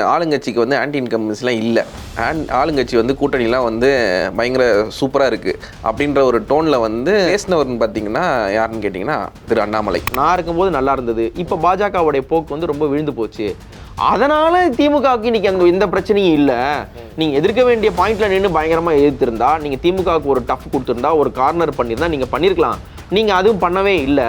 ஆளுங்கட்சிக்கு வந்து ஆன்டி இன்கம்பன்ஸ்லாம் இல்லை. ஆன் ஆளுங்கட்சி வந்து கூட்டணிலாம் வந்து பயங்கர சூப்பராக இருக்குது அப்படின்ற ஒரு டோனில் வந்து பேசினவர்னு பார்த்தீங்கன்னா யாருன்னு கேட்டிங்கன்னா திரு அண்ணாமலை. நான் இருக்கும்போது நல்லா இருந்தது. இப்போ பாஜகவுடைய போக்கு வந்து ரொம்ப விழுந்து போச்சு. அதனால் திமுகவுக்கு இன்னைக்கு அங்கே எந்த பிரச்சனையும் இல்லை. நீங்கள் எதிர்க்க வேண்டிய பாயிண்டில் நின்று பயங்கரமாக எதிர்த்திருந்தா நீங்கள் திமுகவுக்கு ஒரு டஃப் கொடுத்துருந்தா ஒரு கார்னர் பண்ணியிருந்தா நீங்கள் பண்ணியிருக்கலாம் நீங்கள் அதுவும் பண்ணவே இல்லை.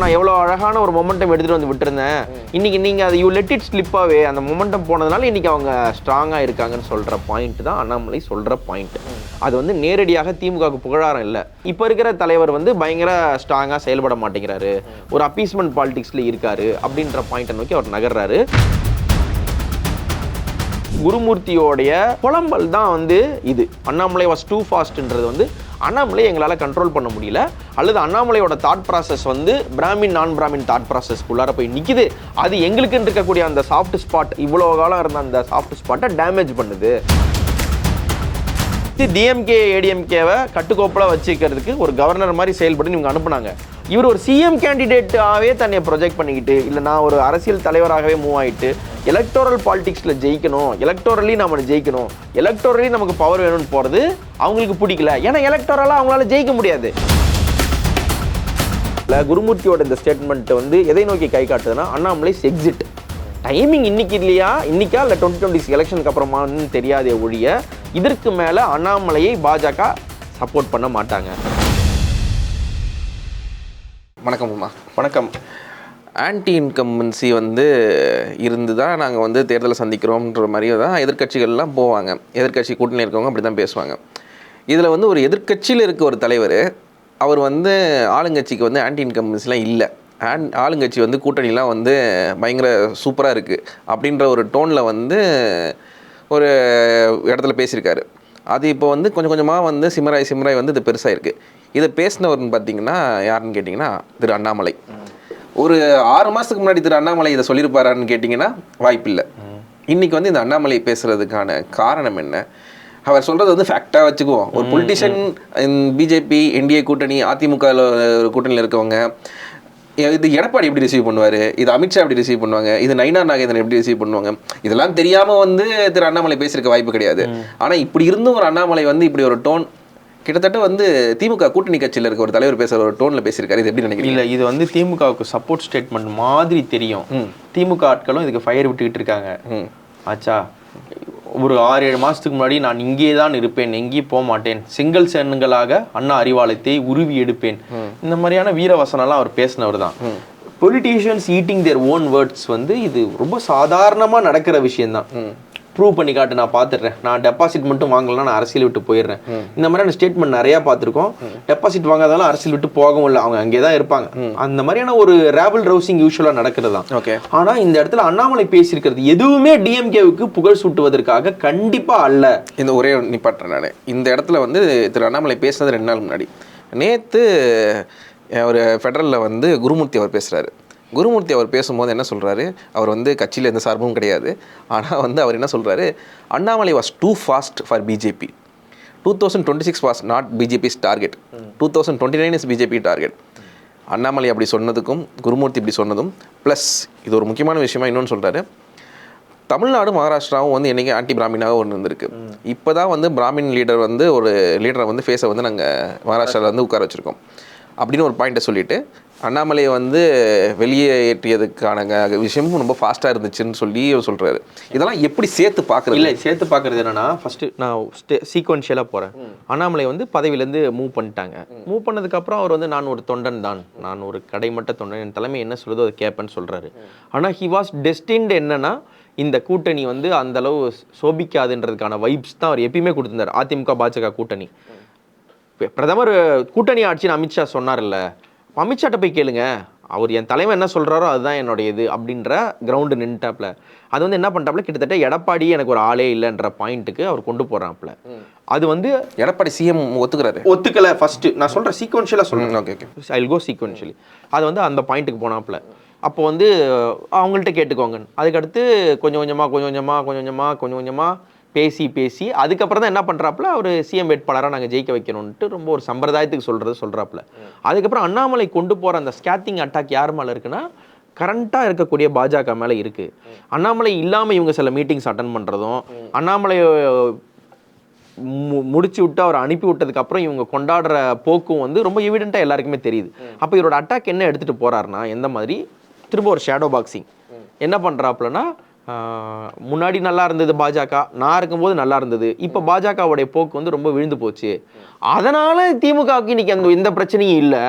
நான் எவ்வளோ அழகான ஒரு மொமெண்டம் எடுத்துட்டு வந்து விட்டுருந்தேன். இன்னைக்கு நீங்க அதை யூ லெட் இட் ஸ்லிப்பாகவே அந்த மொமெண்டம் போனதுனால இன்னைக்கு அவங்க ஸ்ட்ராங்காக இருக்காங்கன்னு சொல்ற பாயிண்ட் தான் அண்ணாமலை சொல்ற பாயிண்ட் அது வந்து நேரடியாக திமுகவுக்கு புகழாரம் இல்லை. இப்போ இருக்கிற தலைவர் வந்து பயங்கர ஸ்ட்ராங்காக செயல்பட மாட்டேங்கிறாரு. ஒரு அப்பீஸ்மெண்ட் பாலிடிக்ஸ்ல இருக்காரு அப்படின்ற பாயிண்ட்டை நோக்கி அவர் நகர்றாரு. குருமூர்த்தியோடைய புலம்பல் தான் வந்து இது. அண்ணாமலை வாஸ் டூ ஃபாஸ்ட்ன்றது வந்து அண்ணாமலை எங்களால் கண்ட்ரோல் பண்ண முடியல. அல்லது அண்ணாமலையோட தாட் ப்ராசஸ் வந்து பிராமின் நான் பிராமின் தாட் ப்ராசஸ்க்குள்ளார போய் நிற்கிது அது எங்களுக்குன்னு இருக்கக்கூடிய அந்த சாஃப்ட் ஸ்பாட் இவ்வளோ காலம் இருந்த அந்த சாஃப்ட் ஸ்பாட்டை டேமேஜ் பண்ணுது. டிஎம்கே ஏடிஎம்கேவை கட்டுக்கோப்பில் வச்சுக்கிறதுக்கு ஒரு கவர்னர் மாதிரி செயல்படுன்னு இவங்க அனுப்புனாங்க. இவர் ஒரு சிஎம் கேண்டிடேட்டாகவே தன்னை ப்ரொஜெக்ட் பண்ணிக்கிட்டு இல்லை நான் ஒரு அரசியல் தலைவராகவே மூவ் ஆகிட்டு எலக்டோரல் பாலிடிக்ஸில் ஜெயிக்கணும் எலக்டோரலி நம்ம ஜெயிக்கணும் எலக்டோரலி நமக்கு பவர் வேணும்னு போகிறது அவங்களுக்கு பிடிக்கல. ஏன்னா எலக்டோரலாக அவங்களால ஜெயிக்க முடியாது. இல்லை குருமூர்த்தியோட இந்த ஸ்டேட்மெண்ட் வந்து எதை நோக்கி கை காட்டுதுன்னா அண்ணாமலை எக்ஸிட் டைமிங் இன்னைக்கு இல்லையா? இன்னைக்கா இல்லை டுவெண்ட்டி டுவெண்ட்டி எலெக்ஷனுக்கு அப்புறமான்னு தெரியாதே ஒழிய இதற்கு மேலே அண்ணாமலையை பாஜக சப்போர்ட் பண்ண மாட்டாங்க. வணக்கம் அம்மா வணக்கம். ஆன்டி இன்கம்பன்சி வந்து இருந்து தான் நாங்கள் வந்து தேர்தலை சந்திக்கிறோம்ன்ற மாதிரி தான் எதிர்க்கட்சிகள்லாம் போவாங்க. எதிர்க்கட்சி கூட்டணி இருக்கவங்க அப்படி தான் பேசுவாங்க. இதில் வந்து ஒரு எதிர்க்கட்சியில் இருக்க ஒரு தலைவர் அவர் வந்து ஆளுங்கட்சிக்கு வந்து ஆன்டி இன்கம்பன்சிலாம் இல்லை. ஆன் ஆளுங்கட்சி வந்து கூட்டணிலாம் வந்து பயங்கர சூப்பராக இருக்குது அப்படின்ற ஒரு டோனில் வந்து ஒரு இடத்துல பேசியிருக்காரு. அது இப்போ வந்து கொஞ்சம் கொஞ்சமாக வந்து சிம்மராய் சிம்மராய் வந்து இது பெருசாக இருக்குது இதை பேசினவர்னு பார்த்தீங்கன்னா யாருன்னு கேட்டிங்கன்னா திரு அண்ணாமலை. ஒரு ஆறு மாதத்துக்கு முன்னாடி திரு அண்ணாமலை இதை சொல்லியிருப்பாரான்னு கேட்டிங்கன்னா வாய்ப்பில்லை. இன்னைக்கு வந்து இந்த அண்ணாமலை பேசுறதுக்கான காரணம் என்ன? அவர் சொல்றது வந்து ஃபேக்டாக வச்சுக்குவோம். ஒரு பொலிட்டிஷியன் பிஜேபி என்டிஏ கூட்டணி அதிமுக கூட்டணியில் இருக்கவங்க இது எடப்பாடி எப்படி ரிசீவ் பண்ணுவார்? இது அமித்ஷா எப்படி ரிசீவ் பண்ணுவாங்க? இது நைனா நாகேந்திரன் எப்படி ரிசீவ் பண்ணுவாங்க? இதெல்லாம் தெரியாமல் வந்து திரு அண்ணாமலை பேசியிருக்க வாய்ப்பு கிடையாது. ஆனால் இப்படி இருந்தும் ஒரு அண்ணாமலை வந்து இப்படி ஒரு டோன் கிட்டத்தட்ட வந்து திமுக கூட்டணி கட்சியில் இருக்க ஒரு தலைவர் பேசுகிற ஒரு டோனில் பேசியிருக்காரு. இது எப்படி நினைக்கிறீங்க? இல்லை இது வந்து திமுகவுக்கு சப்போர்ட் ஸ்டேட்மெண்ட் மாதிரி தெரியும். திமுக ஆட்களும் இதுக்கு ஃபயர் விட்டுக்கிட்டு இருக்காங்க. ம். ஆச்சா? ஒரு ஆறு ஏழு மாசத்துக்கு முன்னாடி நான் இங்கே தான் இருப்பேன் எங்கேயும் போக மாட்டேன். செங்கல் சேனுங்களாக அண்ணா அறிவாலயத்தை உருவி எடுப்பேன். இந்த மாதிரியான வீரவசனம்லாம் அவர் பேசினவர் தான். Politicians eating their own words வந்து இது ரொம்ப சாதாரணமாக நடக்கிற விஷயம்தான். ப்ரூவ் பண்ணி காட்டு நான் பார்த்துடுறேன். நான் டெபாசிட் மட்டும் வாங்கலன்னா நான் அரசியல் விட்டு போயிடுறேன். இந்த மாதிரியான ஸ்டேட்மெண்ட் நிறையா பார்த்துருக்கோம். டெபாசிட் வாங்காதாலும் அரசியல் விட்டு போகவும் இல்லை. அவங்க அங்கே தான் இருப்பாங்க. அந்த மாதிரியான ஒரு ரேபிள் ரவுசிங் யூஸ்வலாக நடக்கிறது தான். ஓகே. ஆனா இந்த இடத்துல அண்ணாமலை பேசியிருக்கிறது எதுவுமே டிஎம்கேவுக்கு புகழ் சூட்டுவதற்காக கண்டிப்பா அல்ல. இந்த ஒரே நிப்பாட்டுறேன் நான். இந்த இடத்துல வந்து திரு அண்ணாமலை பேசுனது ரெண்டு நாள் முன்னாடி. நேற்று ஒரு ஃபெடரலில் வந்து குருமூர்த்தி அவர் பேசுகிறாரு குருமூர்த்தி அவர் பேசும்போது என்ன சொல்கிறாரு அவர் வந்து கட்சியில் எந்த சார்பும் கிடையாது. ஆனால் வந்து அவர் என்ன சொல்கிறாரு Annamalai was too fast for BJP two thousand twenty six was not BJP's target two thousand twenty nine is BJP target Annamalai அப்படி சொன்னதுக்கும் குருமூர்த்தி இப்படி சொன்னதும் ப்ளஸ் இது ஒரு முக்கியமான விஷயமா இன்னொன்று சொல்கிறாரு தமிழ்நாடு மகாராஷ்டிராவும் வந்து என்னைக்கு ஆன்டி பிராமினாக ஒன்று இருந்திருக்கு. இப்போ தான் வந்து பிராமின் லீடர் வந்து ஒரு லீடரை வந்து ஃபேஸை வந்து நாங்கள் மகாராஷ்டிராவில் வந்து உட்கார வச்சுருக்கோம். அப்படின்னு ஒரு பாயிண்ட்டை சொல்லிவிட்டு அண்ணாமலையை வந்து வெளியேற்றியதுக்கான க- விஷயமும் ரொம்ப ஃபாஸ்ட்டாக இருந்துச்சுன்னு சொல்லி சொல்கிறாரு இதெல்லாம் எப்படி சேர்த்து பார்க்குறது? இல்ல சேர்த்து பார்க்கறது என்னன்னா ஃபர்ஸ்ட் நான் சீக்வன்ஷியலா போறேன். அண்ணாமலை வந்து பதவியிலேருந்து மூவ் பண்ணிட்டாங்க. மூவ் பண்ணதுக்கு அப்புறம் அவர் வந்து நான் ஒரு தொண்டன் தான். நான் ஒரு கடைமட்ட தொண்டன். என் தலைமை என்ன சொல்லுதோ அதை கேட்பேன்னு சொல்றாரு. ஆனா ஹி வாஸ் டெஸ்டின்ட் என்னன்னா இந்த கூட்டணி வந்து அந்த அளவு சோபிக்காதுன்றதுக்கான வைப்ஸ் தான் அவர் எப்பயுமே கொடுத்திருந்தார். அதிமுக பாஜக கூட்டணி. பிரதமர் கூட்டணி ஆட்சின்னு அமித்ஷா சொன்னார்ல அமித்ஷாட்ட போய் கேளுங்க. அவர் என் தலைமை என்ன சொல்றாரோ அதுதான் என்னுடைய இது அப்படின்ற கிரவுண்டு நின்ட்டாப்ல அது வந்து என்ன பண்ணிட்டாப்ல? கிட்டத்தட்ட எடப்பாடி எனக்கு ஒரு ஆளே இல்லைன்ற பாயிண்ட்டுக்கு அவர் கொண்டு போறாப்ல. அது வந்து எடப்பாடி சிஎம் ஒத்துக்கிறாரு. ஒத்துக்கல ஃபர்ஸ்ட் நான் சொல்றேன் சீக்வன்ஷியலாக சொல்றேன். ஓகே ஓகே ஐ கோ சீக்வன்ஷியலி அது வந்து அந்த பாயிண்ட்டுக்கு போனாப்புல அப்போ வந்து அவங்கள்ட்ட கேட்டுக்கோங்க அதுக்கடுத்து கொஞ்சம் கொஞ்சமாக கொஞ்சம் கொஞ்சமாக கொஞ்சம் கொஞ்சமாக கொஞ்சம் கொஞ்சமாக பேசி பேசி அதுக்கப்புறம் தான் என்ன பண்ணுறாப்புல அவர் சிஎம் வேட்பாளராக நாங்கள் ஜெயிக்க வைக்கணும்ன்ட்டு ரொம்ப ஒரு சம்பிரதாயத்துக்கு சொல்கிறது சொல்கிறாப்புல அதுக்கப்புறம் அண்ணாமலை கொண்டு போகிற அந்த ஸ்கேத்திங் அட்டாக் யார் மேலே இருக்குன்னா கரண்ட்டாக இருக்கக்கூடிய பாஜக மேலே இருக்குது அண்ணாமலை இல்லாமல் இவங்க சில மீட்டிங்ஸ் அட்டன் பண்ணுறதும் அண்ணாமலை மு- முடிச்சு விட்டு அவர் அனுப்பி விட்டதுக்கு அப்புறம் இவங்க கொண்டாடுற போக்கும் வந்து ரொம்ப எவிடென்ட்டாக எல்லாருக்குமே தெரியுது. அப்போ இவரோட அட்டாக் என்ன எடுத்துகிட்டு போகிறாருன்னா எந்த மாதிரி? திரும்ப ஒரு ஷேடோ பாக்ஸிங் என்ன பண்ணுறாப்புலன்னா முன்னாடி நல்லா இருந்தது பாஜக நான் இருக்கும்போது நல்லா இருந்தது. இப்போ பாஜகவுடைய போக்கு வந்து ரொம்ப விழுந்து போச்சு. அதனால திமுகவுக்கு இன்னைக்கு அந்த எந்த பிரச்சனையும் இல்லை.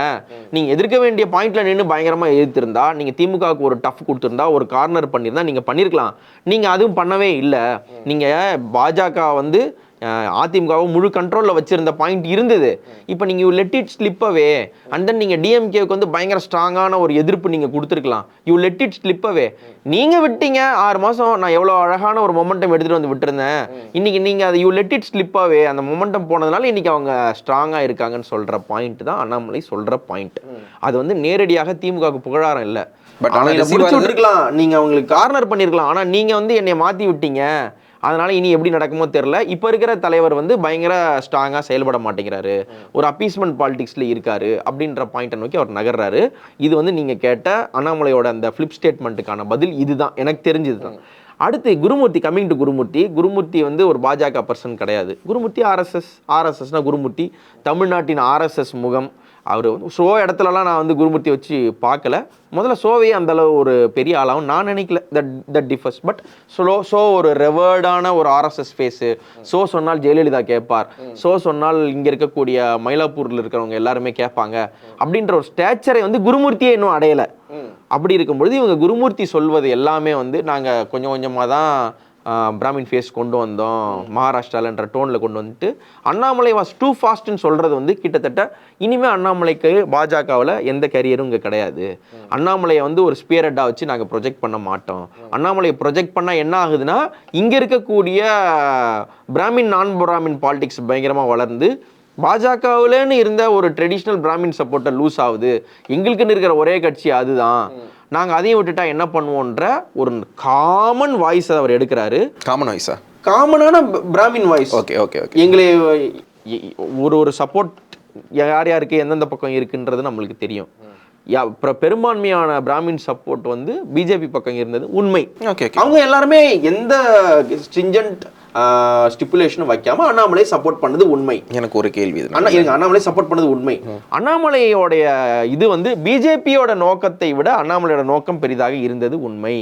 நீங்கள் எதிர்க்க வேண்டிய பாயிண்ட்ல நின்று பயங்கரமாக எதிர்த்திருந்தா நீங்கள் திமுகவுக்கு ஒரு டஃப் கொடுத்துருந்தா ஒரு கார்னர் பண்ணியிருந்தா நீங்கள் பண்ணியிருக்கலாம் நீங்கள் அதுவும் பண்ணவே இல்லை. நீங்கள் பாஜக வந்து அதிமுகவை முழு கண்ட்ரோலில் வச்சிருந்த பாயிண்ட் இருந்தது. இப்போ நீங்கள் let it slip away and then நீங்கள் டிஎம்கேவுக்கு வந்து பயங்கர ஸ்ட்ராங்கான ஒரு எதிர்ப்பு நீங்கள் கொடுத்துருக்கலாம். You let it slip away நீங்கள் விட்டீங்க ஆறு மாதம் நான் எவ்வளோ அழகான ஒரு மொமெண்டம் எடுத்துகிட்டு வந்து விட்டுருந்தேன். இன்னைக்கு நீங்கள் அதை you let it slip away அந்த மொமெண்டம் போனதுனால இன்னைக்கு அவங்க ஸ்ட்ராங்காக இருக்காங்கன்னு சொல்கிற பாயிண்ட் தான் அண்ணாமலை சொல்கிற பாயிண்ட் அது வந்து நேரடியாக திமுகவுக்கு புகழாரம் இல்லை. பட் ஆனா அவங்க receive முடிச்சு ஆகுது- விட்டுருக்கலாம். நீங்க அவங்களுக்கு கார்னர் பண்ணிருக்கலாம். ஆனா நீங்க வந்து என்னை மாத்தி விட்டீங்க. அதனால் இனி எப்படி நடக்குமோ தெரில இப்போ இருக்கிற தலைவர் வந்து பயங்கர ஸ்ட்ராங்காக செயல்பட மாட்டேங்கிறாரு. ஒரு அப்பீஸ்மெண்ட் பாலிடிக்ஸில் இருக்காரு அப்படின்ற பாயிண்ட்டை நோக்கி அவர் நகர்றாரு. இது வந்து நீங்கள் கேட்ட அண்ணாமலையோட அந்த ஃப்ளிப் ஸ்டேட்மெண்ட்டுக்கான பதில் இதுதான். எனக்கு தெரிஞ்சது தான் அடுத்து குருமூர்த்தி கம்மிங் டு குருமூர்த்தி. குருமூர்த்தி வந்து ஒரு பாஜக பர்சன் கிடையாது. குருமூர்த்தி ஆர்எஸ்எஸ் ஆர்எஸ்எஸ்னால் குருமூர்த்தி. தமிழ்நாட்டின் ஆர்எஸ்எஸ் முகம். அவர் ஷோ இடத்துலலாம் நான் வந்து குருமூர்த்தி வச்சு பார்க்கல. முதல்ல ஷோவையே அந்த அளவு ஒரு பெரிய ஆளாகவும் நான் நினைக்கல. That that differs but show show ஒரு ரெவர்டான ஒரு ஆர்எஸ்எஸ் ஃபேஸு ஷோ சொன்னால் ஜெயலலிதா கேட்பார். ஷோ சொன்னால் இங்கே இருக்கக்கூடிய மயிலாப்பூரில் இருக்கிறவங்க எல்லாருமே கேட்பாங்க. அப்படின்ற ஒரு ஸ்டேச்சரை வந்து குருமூர்த்தியே இன்னும் அடையலை. அப்படி இருக்கும்பொழுது இவங்க குருமூர்த்தி சொல்வது எல்லாமே வந்து நாங்கள் கொஞ்சம் கொஞ்சமாக தான் பிராமின் ஃபேஸ் கொண்டு வந்தோம் மகாராஷ்டிராலன்ற டோனில் கொண்டு வந்துட்டு அண்ணாமலை வாஸ் டூ ஃபாஸ்ட்னு சொல்கிறது வந்து கிட்டத்தட்ட இனிமேல் அண்ணாமலைக்கு பாஜகவில் எந்த கேரியரும் இங்கே கிடையாது. அண்ணாமலையை வந்து ஒரு ஸ்பியரட்டாக வச்சு நாங்கள் ப்ரொஜெக்ட் பண்ண மாட்டோம். அண்ணாமலையை ப்ரொஜெக்ட் பண்ணால் என்ன ஆகுதுன்னா இங்கே இருக்கக்கூடிய பிராமின் நான் பிராமின் பாலிடிக்ஸ் பயங்கரமாக வளர்ந்து பாஜகவில்னு இருந்த ஒரு ட்ரெடிஷ்னல் பிராமின் சப்போர்ட்டர் லூஸ் ஆகுது. எங்களுக்குன்னு இருக்கிற ஒரே கட்சி அதுதான். நாங்கள் அதையும் விட்டுட்டா என்ன பண்ணுவோன்ற ஒரு காமன் வாய்ஸ் அவர் எடுக்கிறாரு. காமன் வாய்ஸா காமனான Brahmin voice okay okay okay எங்களை ஒரு ஒரு சப்போர்ட் யார் யாருக்கு எந்தெந்த பக்கம் இருக்குன்றது நம்மளுக்கு தெரியும். அப்புறம் பெரும்பான்மையான பிராமின் சப்போர்ட் வந்து பிஜேபி பக்கம் இருந்தது. உண்மை. ஓகே ஓகே அவங்க எல்லாருமே எந்த ஸ்ட்ரிஞ்சன்ட் ஸ்டிப்புலேஷனும் வைக்காம அண்ணாமலை சப்போர்ட் பண்ணது உண்மை. எனக்கு ஒரு கேள்வி அண்ணா இருங்க அண்ணாமலை சப்போர்ட் பண்ணது உண்மை. அண்ணாமலையோடைய இது வந்து பிஜேபியோட நோக்கத்தை விட அண்ணாமலையோட நோக்கம் பெரிதாக இருந்தது உண்மை.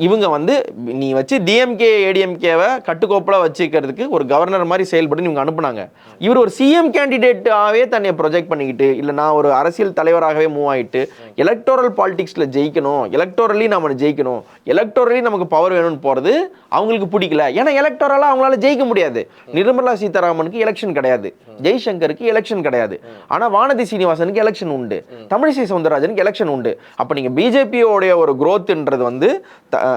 இவங்க வந்து நீ வச்சு டிஎம்கே ஏடிஎம்கேவை கட்டுக்கோப்பில் வச்சுக்கிறதுக்கு ஒரு கவர்னர் மாதிரி செயல்பட்டு இவங்க அனுப்புனாங்க. இவர் ஒரு சிஎம் கேண்டிடேட்டாகவே தன்னை ப்ரொஜெக்ட் பண்ணிக்கிட்டு இல்லை நான் ஒரு அரசியல் தலைவராகவே மூவ் ஆகிட்டு எலக்டோரல் பாலிடிக்ஸில் ஜெயிக்கணும் எலக்டோரலி நம்ம ஜெயிக்கணும் எலக்டோரலி நமக்கு பவர் வேணும்னு போகிறது அவங்களுக்கு பிடிக்கல. ஏன்னா எலக்டோரலாக அவங்களால ஜெயிக்க முடியாது. நிர்மலா சீதாராமனுக்கு எலெக்ஷன் கிடையாது. ஜெய்சங்கருக்கு எலெக்ஷன் கிடையாது. ஆனால் வானதி சீனிவாசனுக்கு எலெக்ஷன் உண்டு. தமிழிசை சவுந்தரராஜனுக்கு எலெக்ஷன் உண்டு. அப்போ நீங்கள் பிஜேபியோடைய ஒரு குரோத்துன்றது வந்து த-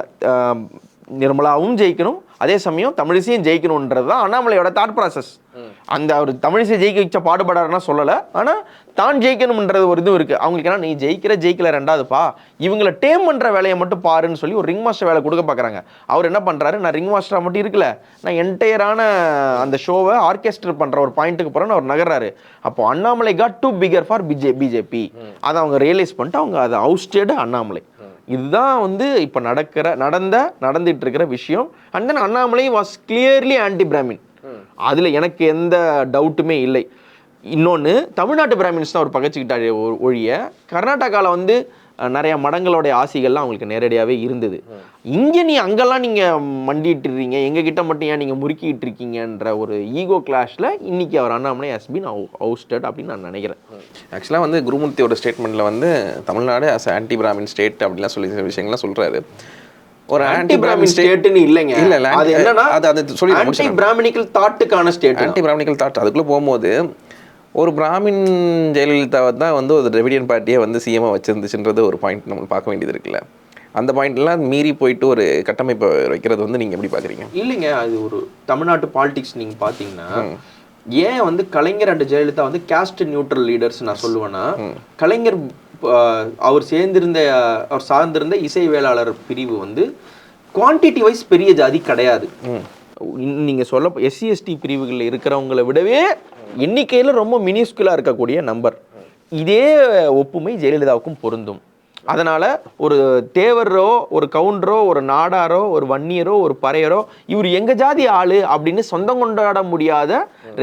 நிர்மலாவும் ஜெயிக்கணும். அதே சமயம் தமிழிசையும் ஜெயிக்கணுன்றது தான் அண்ணாமலையோட தாட் ப்ராசஸ் அந்த அவர் தமிழிசை ஜெயிக்க வச்ச பாடுபடாருன்னா சொல்லலை. ஆனால் தான் ஜெயிக்கணும்ன்றது ஒரு இதுவும் இருக்குது அவங்களுக்கு ஏன்னா நீ ஜெயிக்கிற ஜெயிக்கல ரெண்டாவதுப்பா. இவங்களை டேம் பண்ணுற வேலையை மட்டும் பாருன்னு சொல்லி ஒரு ரிங் மாஸ்டர் வேலை கொடுக்க பார்க்குறாங்க அவர் என்ன பண்ணுறாரு நான் ரிங் மாஸ்டராக மட்டும் இருக்கல. நான் என்டையரான அந்த ஷோவை ஆர்கெஸ்டர் பண்ணுற ஒரு பாயிண்ட்டுக்கு போகிறேன்னு அவர் நகர்றாரு. அப்போ Annamalai got to figure for B J BJP அதை அவங்க ரியலைஸ் பண்ணிட்டு அவங்க அதை அவுஸ்டேடு அண்ணாமலை. இதுதான் வந்து இப்போ நடக்கிற நடந்த நடந்துட்டு இருக்கிற விஷயம். And then Annamalai was clearly anti Brahmin அதில் எனக்கு எந்த டவுட்டுமே இல்லை. இன்னொன்று தமிழ்நாட்டு பிராமின்ஸ் தான் ஒரு பகச்சிக்கிட்டாரு ஒழிய கர்நாடகாவில் வந்து நிறைய மடங்களுடைய ஆசைகள்லாம் அவங்களுக்கு நேரடியாகவே இருந்தது. இங்கே நீ அங்கெல்லாம் நீங்கள் மண்டிட்டு இருக்கீங்க எங்கள் கிட்ட மட்டும் ஏன் நீங்கள் முறுக்கிட்டு இருக்கீங்கன்ற ஒரு ஈகோ கிளாஷில் இன்னைக்கு அவர் அண்ணாமலை ஹஸ் பீன் அவுஸ்டட் அப்படின்னு நான் நினைக்கிறேன். ஆக்சுவலாக வந்து குருமூர்த்தியோட ஸ்டேட்மெண்ட்டில் வந்து Tamil Nadu as anti Brahmin state அப்படிலாம் சொல்லி சில விஷயங்கள்லாம் சொல்கிறாரு ஒரு ஆன்டி பிராமின் ஸ்டேட்னு இல்லைங்க. இல்ல, இல்ல, அது என்னன்னா அது- அது சொல்லி ஆன்டி. பிராமணிக்கல் தாட்டுக்கான ஸ்டேட் ஆன்டி பிராமணிக்கல் தாட் அதுக்குள்ளே போகும்போது ஒரு பிராமின் ஜெயலலிதாவை தான் வந்து ஒரு திராவிடியன் பார்ட்டியை வந்து சிஎம்மாக வச்சிருந்துச்சுன்றது ஒரு பாயிண்ட் நம்ம பார்க்க வேண்டியது இருக்குல்ல. அந்த பாயிண்ட்லாம் மீறி போயிட்டு ஒரு கட்டமைப்பை வைக்கிறது வந்து நீங்கள் எப்படி பார்க்குறீங்க? இல்லைங்க அது ஒரு தமிழ்நாட்டு பாலிடிக்ஸ் நீங்க பாத்தீங்கன்னா ஏன் வந்து கலைஞர் அண்ட் ஜெயலலிதா வந்து கேஸ்ட் நியூட்ரல் லீடர்ஸ் நான் சொல்லுவேன்னா கலைஞர் அவர் சேர்ந்திருந்த அவர் சார்ந்திருந்த இசைவேளாளர் பிரிவு வந்து குவான்டிட்டி வைஸ் பெரிய ஜாதி கிடையாது. நீங்கள் சொல்ல எஸ்சி எஸ்டி பிரிவுகளில் இருக்கிறவங்களை விடவே எண்ணிக்கையில் ரொம்ப மினிஸ்குலாக இருக்கக்கூடிய நம்பர் இதே ஒப்புமை ஜெயலலிதாவுக்கும் பொருந்தும். அதனால் ஒரு தேவரோ ஒரு கவுண்டரோ ஒரு நாடாரோ ஒரு வன்னியரோ ஒரு பறையரோ இவர் எங்கள் ஜாதி ஆள் அப்படின்னு சொந்தம் கொண்டாட முடியாத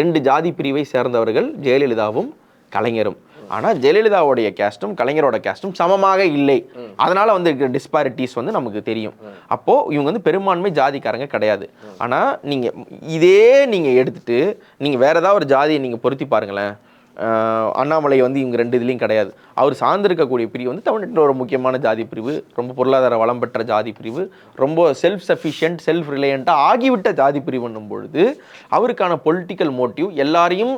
ரெண்டு ஜாதி பிரிவை சேர்ந்தவர்கள் ஜெயலலிதாவும் கலைஞரும். ஆனால் ஜெயலலிதாவுடைய கேஸ்டும் கலைஞரோட கேஸ்டும் சமமாக இல்லை. அதனால வந்து இருக்கிற டிஸ்பாரிட்டிஸ் வந்து நமக்கு தெரியும். அப்போ இவங்க வந்து பெரும்பான்மை ஜாதிக்காரங்க கிடையாது. ஆனால் நீங்கள் இதே நீங்கள் எடுத்துட்டு நீங்கள் வேற ஏதாவது ஒரு ஜாதியை நீங்கள் பொருத்தி பாருங்களேன். அண்ணாமலை வந்து இவங்க ரெண்டு இதுலேயும் கிடையாது. அவர் சார்ந்திருக்கக்கூடிய பிரிவு வந்து தமிழ்நாட்டில் ஒரு முக்கியமான ஜாதி பிரிவு ரொம்ப பொருளாதார வளம் பெற்ற ஜாதி பிரிவு ரொம்ப செல்ஃப் சஃபிஷியன்ட் செல்ஃப் ரிலையண்ட்டாக ஆகிவிட்ட ஜாதி பிரிவுன்னும் பொழுது அவருக்கான பொலிட்டிக்கல் மோட்டிவ் எல்லாரையும்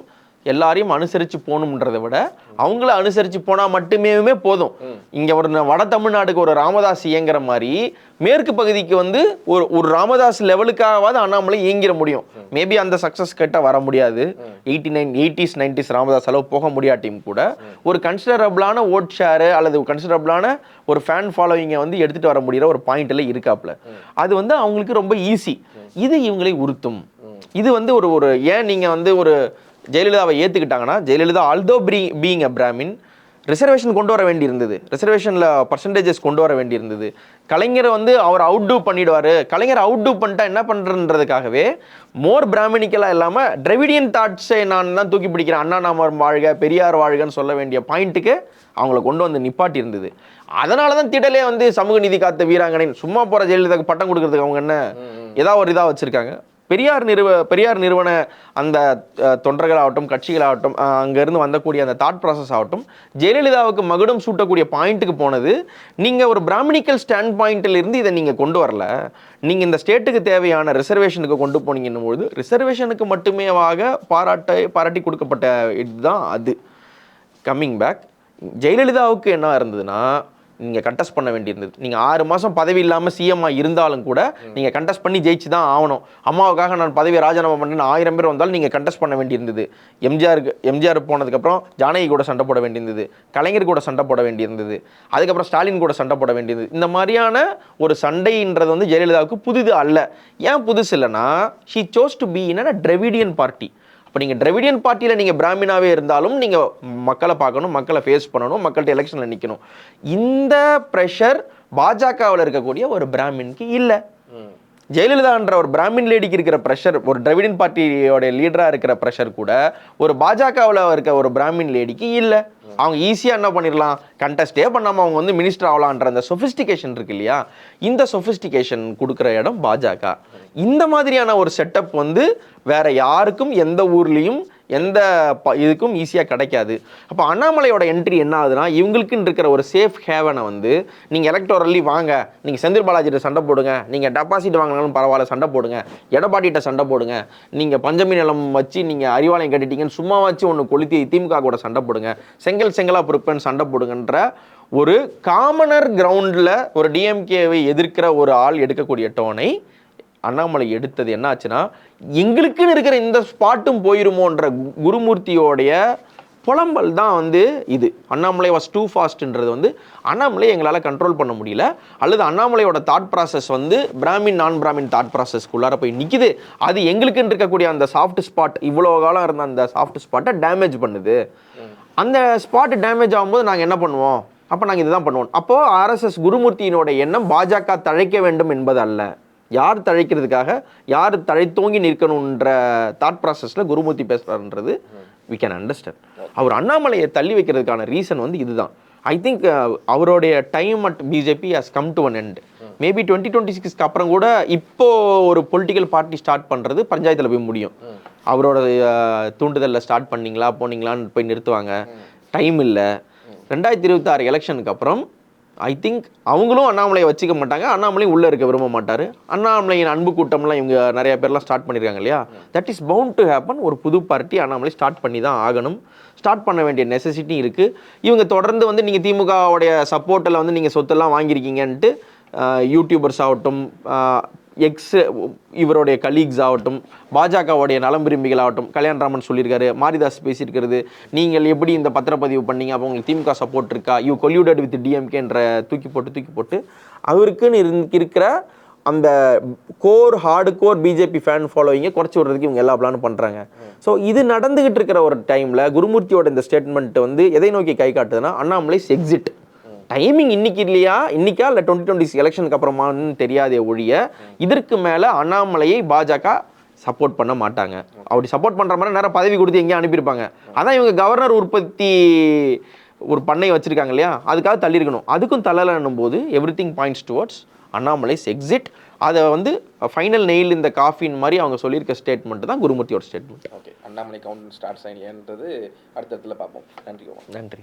எல்லாரையும் அனுசரித்து போகணுன்றதை விட அவங்கள அனுசரித்து போனால் மட்டுமே போதும். இங்கே ஒரு வட தமிழ்நாடுக்கு ஒரு ராமதாஸ் இயங்குற மாதிரி மேற்கு பகுதிக்கு வந்து ஒரு ஒரு ராமதாஸ் லெவலுக்காவது அண்ணாமலை இயங்கிட முடியும். மேபி அந்த சக்ஸஸ் கிட்ட வர முடியாது. Eighty nine eighties nineties Ramadoss அளவு போக முடியாட்டியும் கூட ஒரு கன்சிடரபிளான ஓட் ஷேரு அல்லது கன்சிடரபிளான ஒரு ஃபேன் ஃபாலோவிங்கை வந்து எடுத்துகிட்டு வர முடியிற ஒரு பாயிண்ட்ல இருக்காப்ல அது வந்து அவங்களுக்கு ரொம்ப ஈஸி இது இவங்களை உறுத்தும். இது வந்து ஒரு ஒரு ஏன் நீங்கள் வந்து ஒரு ஜெயலலிதாவை ஏற்றுக்கிட்டாங்கன்னா Jayalalithaa although be being a Brahmin reservation கொண்டு வர வேண்டியிருந்தது. ரிசர்வேஷனில் பர்சன்டேஜஸ் கொண்டு வர வேண்டியிருந்தது. கலைஞரை வந்து அவர் அவுட் பண்ணிடுவார். கலைஞர் அவுட் பண்ணிட்டா என்ன பண்ணுறன்றதுக்காகவே மோர் பிராமணிக்கலாக இல்லாமல் டிரெவிடியன் தாட்ஸை நான் தான் தூக்கி பிடிக்கிறேன். அண்ணா நாமர் வாழ்க பெரியார் வாழ்கன்னு சொல்ல வேண்டிய பாயிண்ட்டுக்கு அவங்கள கொண்டு வந்து நிப்பாட்டி இருந்தது அதனால தான் திடலே வந்து சமூக நீதி காத்த வீராங்கனை சும்மா போகிற ஜெயலலிதாக்கு பட்டம் கொடுக்கறதுக்கு அவங்க என்ன ஏதாவது ஒரு இதாக வச்சுருக்காங்க. பெரியார் நிறுவ பெரியார் நிறுவன அந்த தொண்டர்களாகட்டும் கட்சிகளாகட்டும் அங்கேருந்து வந்தக்கூடிய அந்த தாட் ப்ராசஸ் ஆகட்டும் ஜெயலலிதாவுக்கு மகுடம் சூட்டக்கூடிய பாயிண்ட்டுக்கு போனது நீங்கள் ஒரு பிராமணிக்கல் ஸ்டாண்ட் பாயிண்ட்டிலிருந்து இதை நீங்கள் கொண்டு வரல. நீங்கள் இந்த ஸ்டேட்டுக்கு தேவையான ரிசர்வேஷனுக்கு கொண்டு போனீங்கன்னும் பொழுது ரிசர்வேஷனுக்கு மட்டுமேவாக பாராட்ட பாராட்டி கொடுக்கப்பட்ட இதுதான் அது. கம்மிங் பேக் ஜெயலலிதாவுக்கு என்ன இருந்ததுன்னா நீங்கள் கண்டெஸ்ட் பண்ண வேண்டியிருந்தது. நீங்கள் ஆறு மாதம் பதவி இல்லாமல் சிஎம்மாக இருந்தாலும் கூட நீங்கள் கண்டெஸ்ட் பண்ணி ஜெயிச்சு தான் ஆகணும். அம்மாவுக்காக நான் பதவியை ராஜினாமா பண்ணேன்னு ஆயிரம் பேர் வந்தாலும் நீங்கள் கண்டெஸ்ட் பண்ண வேண்டியிருந்தது. எம்ஜிஆருக்கு எம்ஜிஆர் போனதுக்கப்புறம் ஜானகி கூட சண்டை போட வேண்டியிருந்தது. கலைஞர் கூட சண்டை போட வேண்டியிருந்தது. அதுக்கப்புறம் ஸ்டாலின் கூட சண்டை போட வேண்டியது இந்த மாதிரியான ஒரு சண்டைன்றது வந்து ஜெயலலிதாவுக்கு புதிது அல்ல. ஏன் புதுசு இல்லைன்னா she chose to be in a Dravidian party இப்போ நீங்கள் டிரவிடியன் பார்ட்டியில் நீங்கள் பிராமினாவே இருந்தாலும் நீங்கள் மக்களை பார்க்கணும் மக்களை ஃபேஸ் பண்ணணும் மக்கள்கிட்ட எலெக்ஷனில் நிற்கணும் இந்த ப்ரெஷர் பாஜகவில் இருக்கக்கூடிய ஒரு பிராமின்க்கு இல்லை. ஜெயலலிதான்ற ஒரு பிராமின் லேடிக்கு இருக்கிற ப்ரெஷர் ஒரு டிராவிடியன் பார்ட்டியோட லீடராக இருக்கிற ப்ரெஷர் கூட ஒரு பாஜகவில் இருக்க ஒரு பிராமின் லேடிக்கு இல்லை. அவங்க ஈஸியாக என்ன பண்ணிடலாம் கண்டஸ்டே பண்ணாமல் அவங்க வந்து மினிஸ்டர் ஆகலான்ற அந்த சொஃபிஸ்டிகேஷன் இருக்கு இல்லையா? இந்த சொஃபிஸ்டிகேஷன் கொடுக்குற இடம் பாஜக. இந்த மாதிரியான ஒரு செட்டப் வந்து வேற யாருக்கும் எந்த ஊர்லேயும் எந்த ப- இதுக்கும் ஈஸியாக கிடைக்காது. அப்போ அண்ணாமலையோட என்ட்ரி என்ன ஆகுதுன்னா இவங்களுக்குன்னு இருக்கிற ஒரு சேஃப் ஹேவனை வந்து நீங்கள் எலக்டோரல்லி வாங்க நீங்கள் செந்தில் பாலாஜிட்ட சண்டை போடுங்க நீங்கள் டெபாசிட் வாங்கினாலும் பரவாயில்ல சண்டை போடுங்க எடப்பாட்டிகிட்ட சண்டை போடுங்க நீங்கள் பஞ்சமி நிலம் வச்சு நீங்கள் அறிவாலயம் கட்டிட்டீங்கன்னு சும்மா வச்சு ஒன்று கொளுத்தி திமுக கூட சண்டை போடுங்க செங்கல் செங்கலா பொறுப்பேன்னு சண்டை போடுங்கன்ற ஒரு காமனர் கிரவுண்டில் ஒரு டிஎம்கேவை எதிர்க்கிற ஒரு ஆள் எடுக்கக்கூடிய டோனை அண்ணாமலை எடுத்தது என்ன ஆச்சுன்னா எங்களுக்குன்னு இருக்கிற இந்த ஸ்பாட்டும் போயிருமோன்ற குருமூர்த்தியோடைய புலம்பல் தான் வந்து இது. அண்ணாமலை வாஸ் டூ ஃபாஸ்ட்ன்றது வந்து அண்ணாமலை எங்களால் கண்ட்ரோல் பண்ண முடியல. அல்லது அண்ணாமலையோட தாட் ப்ராசஸ் வந்து பிராமின் நான் பிராமின் தாட் ப்ராசஸ்க்குள்ளார போய் நிற்கிது அது எங்களுக்குன்னு இருக்கக்கூடிய அந்த சாஃப்ட் ஸ்பாட் இவ்வளோ காலம் இருந்த அந்த சாஃப்ட் ஸ்பாட்டை டேமேஜ் பண்ணுது. அந்த ஸ்பாட் டேமேஜ் ஆகும்போது நாங்கள் என்ன பண்ணுவோம்? அப்போ நாங்கள் இதுதான் பண்ணுவோம். அப்போது ஆர்எஸ்எஸ் குருமூர்த்தியினோட எண்ணம் பாஜக தழைக்க வேண்டும் என்பது அல்ல யார் தழைக்கிறதுக்காக யார் தழைத்தோங்கி நிற்கணுன்ற தாட் ப்ராசஸில் குருமூர்த்தி பேசுகிறாருன்றது வி கேன் அண்டர்ஸ்டாண்ட் அவர் அண்ணாமலையை தள்ளி வைக்கிறதுக்கான ரீசன் வந்து இதுதான். ஐ திங்க் uh, அவருடைய time at BJP has come to an end maybe twenty twenty சிக்ஸ்க்கு அப்புறம் கூட இப்போ ஒரு பொலிட்டிக்கல் பார்ட்டி ஸ்டார்ட் பண்ணுறது பஞ்சாயத்தில் போய் முடியும். அவரோட uh, தூண்டுதலில் ஸ்டார்ட் பண்ணீங்களா போனீங்களான்னு போய் நிறுத்துவாங்க. டைம் இல்லை. ரெண்டாயிரத்தி இருபத்தாறு எலெக்ஷனுக்கு அப்புறம் ஐ திங்க் அவங்களும் அண்ணாமலையை வச்சுக்க மாட்டாங்க. அண்ணாமலையும் உள்ளே இருக்க விரும்ப மாட்டார். அண்ணாமலையின் அன்பு கூட்டம்லாம் இவங்க நிறைய பேர்லாம் ஸ்டார்ட் பண்ணியிருக்காங்க இல்லையா? That is bound to happen ஒரு புது பார்ட்டி அண்ணாமலை ஸ்டார்ட் பண்ணி தான் ஆகணும். ஸ்டார்ட் பண்ண வேண்டிய நெசசிட்டி இருக்குது இவங்க தொடர்ந்து வந்து நீங்கள் திமுகவுடைய சப்போர்ட்டில் வந்து நீங்கள் சொத்தெல்லாம் வாங்கியிருக்கீங்கன்ட்டு யூடியூபர்ஸ் ஆகட்டும் எக்ஸ் இவருடைய கலீக்ஸ் ஆகட்டும் பாஜகவுடைய நலம் விரும்பிகள் ஆகட்டும் கல்யாணராமன் சொல்லியிருக்காரு மாரிதாஸ் பேசியிருக்கிறது. நீங்கள் எப்படி இந்த பத்திரப்பதிவு பண்ணீங்க? அப்போ உங்களுக்கு திமுக சப்போர்ட் இருக்கா? யூ கொல்யூடட் வித் டிஎம்கேன்ற தூக்கி போட்டு தூக்கி போட்டு அவருக்குன்னு இருக்கிற அந்த core hard core BJP fan ஃபாலோவிங்கை குறைச்சி விடுறதுக்கு இவங்க எல்லா பிளானும் பண்ணுறாங்க ஸோ இது நடந்துகிட்டு இருக்கிற ஒரு டைமில் குருமூர்த்தியோட இந்த ஸ்டேட்மெண்ட் வந்து எதை நோக்கி கை காட்டுதுன்னா அண்ணாமலைஸ் எக்ஸிட் டைமிங் இன்னைக்கு இல்லையா? இன்னைக்கா இல்லை டுவெண்ட்டி டுவெண்ட்டி எலெக்ஷனுக்கு அப்புறமான்னு தெரியாதே ஒழிய இதற்கு மேலே அண்ணாமலையை பாஜக சப்போர்ட் பண்ண மாட்டாங்க. அப்படி சப்போர்ட் பண்ணுற மாதிரி நேரம் பதவி கொடுத்து எங்கேயும் அனுப்பியிருப்பாங்க. அதான் இவங்க கவர்னர் உற்பத்தி ஒரு பண்ணை வச்சிருக்காங்க இல்லையா? அதுக்காக தள்ளியிருக்கணும். அதுக்கும் தள்ளலன்னும் போது everything points towards Annamalai's exit அதை வந்து ஃபைனல் நெயில் இந்த காஃபின் மாதிரி அவங்க சொல்லியிருக்க ஸ்டேட்மெண்ட் தான் குருமூர்த்தியோட statement okay Annamalai count start இல்லையான்றது அடுத்த இடத்துல பார்ப்போம். நன்றி நன்றி.